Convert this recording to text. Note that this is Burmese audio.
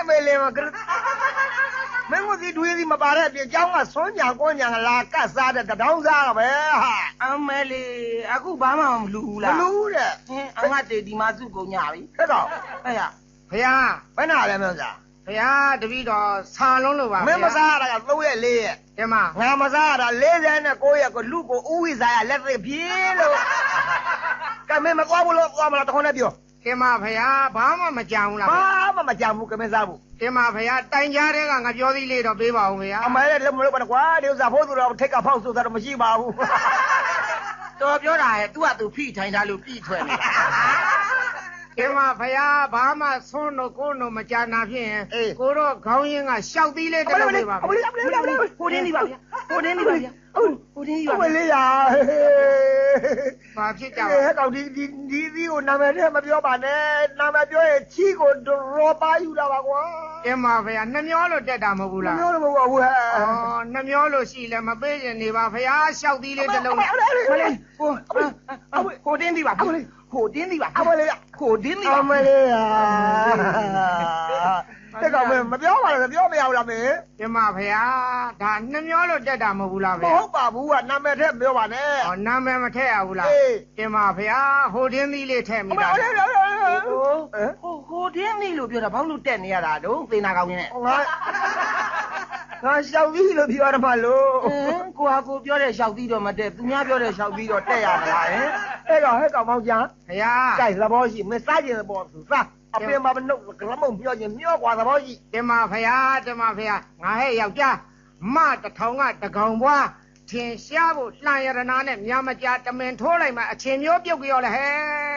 အမေလေးမကမင်းကဒီတွေးဒီမပါတဲ့အပြင်ကျောင်းကဆွမ်းညာကိုညာလာကတ်စားတဲ့တတောင်းစားကပဲဟာအမဲလေးအခုဘာမှမလူဘူးမလားလို့တဲ့ဟင်းအငတ်တေဒီမာစုကုန်ညာပြီခက်တော့အဲ့ရဖယားဘယ်နာလဲမင်းစားဖယားတပည့်တော်ဆာလုံးလို့ပါမင်းမစားရတာက3ရက်4ရက်ဒီမှာငါမစားရတာ49ရက်ကိုလူကိုဥဝိစားရလက်သိပြေးလို့ကမင်းမကွာဘူးလို့ကွာမလားတခွန်းနဲ့ပြော ဒီမှာဖယားဘာမှမကြံဘူးလားဘာမှမကြံဘူးကမင်းစားဘူးဒီမှာဖယားတိုင်ကြားတဲ့ကငါပြောသေးလေးတော့ပေးပါဦးဖယားအမဲလည်းမလို့ပါနဲ့ကွာဒီဥစ္စာဖို့သူတော့ထိတ်ကဖောက်ဆိုတာတော့မရှိပါဘူးတော်ပြောတာရဲ့ तू က तू ဖိထိုင်တာလို့ပြီးထွက်နေတာဒီမှာဖယားဘာမှဆွန်းတော့ကိုယ်တော့မကြနာဖြစ်ရင်အေးကိုတော့ခေါင်းရင်းကရှောက်သီးလေးတစ်လုံးပေးပါအမလေးအမလေးအမလေးဟိုတင်းဒီပါဗျာဟိုတင်းဒီပါဗျာဟုတ်ဟိုတင်းဒီပါအမဗျာလေးရာ ဘာဖြစ်ကြဟဲ့ပါဟဲ့ကောင်ဒီဒီဒီဒီကိုနာမည်နဲ့မပြောပါနဲ့နာမည်ပြောရင်ချီကိုရောပါယူတာပါကွာဒီမှာဖယားနှမျောလို့တက်တာမဟုတ်ဘူးလားပြောလို့မဟုတ်ဘူးဟဲ့အော်နှမျောလို့ရှိလဲမပေးရင်နေပါဖယားရှောက်သီးလေးတစ်လုံးမလေးဟိုဟိုတင်းဒီပါဟိုတင်းဒီပါအမလေးဟိုတင်းဒီအပါမလေးရာ တဲ့ကောင်မပြောပါနဲ့ပြောမရဘူးလားမင်းဒီမှာဖယားဒါနှမျောလို့တက်တာမဟုတ်ဘူးလားမဖယားဟုတ်ပါဘူးကနာမည်ထက်ပြောပါနဲ့အော်နာမည်မထည့်ရဘူးလားအေးဒီမှာဖယားဟိုတင်းသီးလေးထည့်အမိမတာလေးရာဟိုဟိုတင်းဒီလို့ပြောတာဘာလို့တက်နေရတာတော့သေနာကောင်းနေနဲ့ငါငါရှောက်ပြီးလို့ပြောရမှာလို့ဟင်းကိုဟာကိုပြောတဲ့လျှောက်သီးတော့မတက်သူများပြောတဲ့လျှောက်သီးတော့တက်ရမလားဟင် အဲ့ကောင်ဟဲ့ကောင်မောင်ကျန် ဖယား ကြိုက်သဘောရှိမစားကျင်သဘောသူစားအပြင်မှာမနှုတ်ကလမုံပြောရင်မျောกว่าသဘောရှိ ဒီမှာဖယားဒီမှာဖယားငါဟဲ့ယောက်ျားမတထောင်ကတကောင်ဘွားထင်ရှားဖို့လှန်ရတနာနဲ့မြမကြတမင်ထိုးလိုက်မှအချင်းမျိုးပြုတ်ကြော်လဲဟဲ့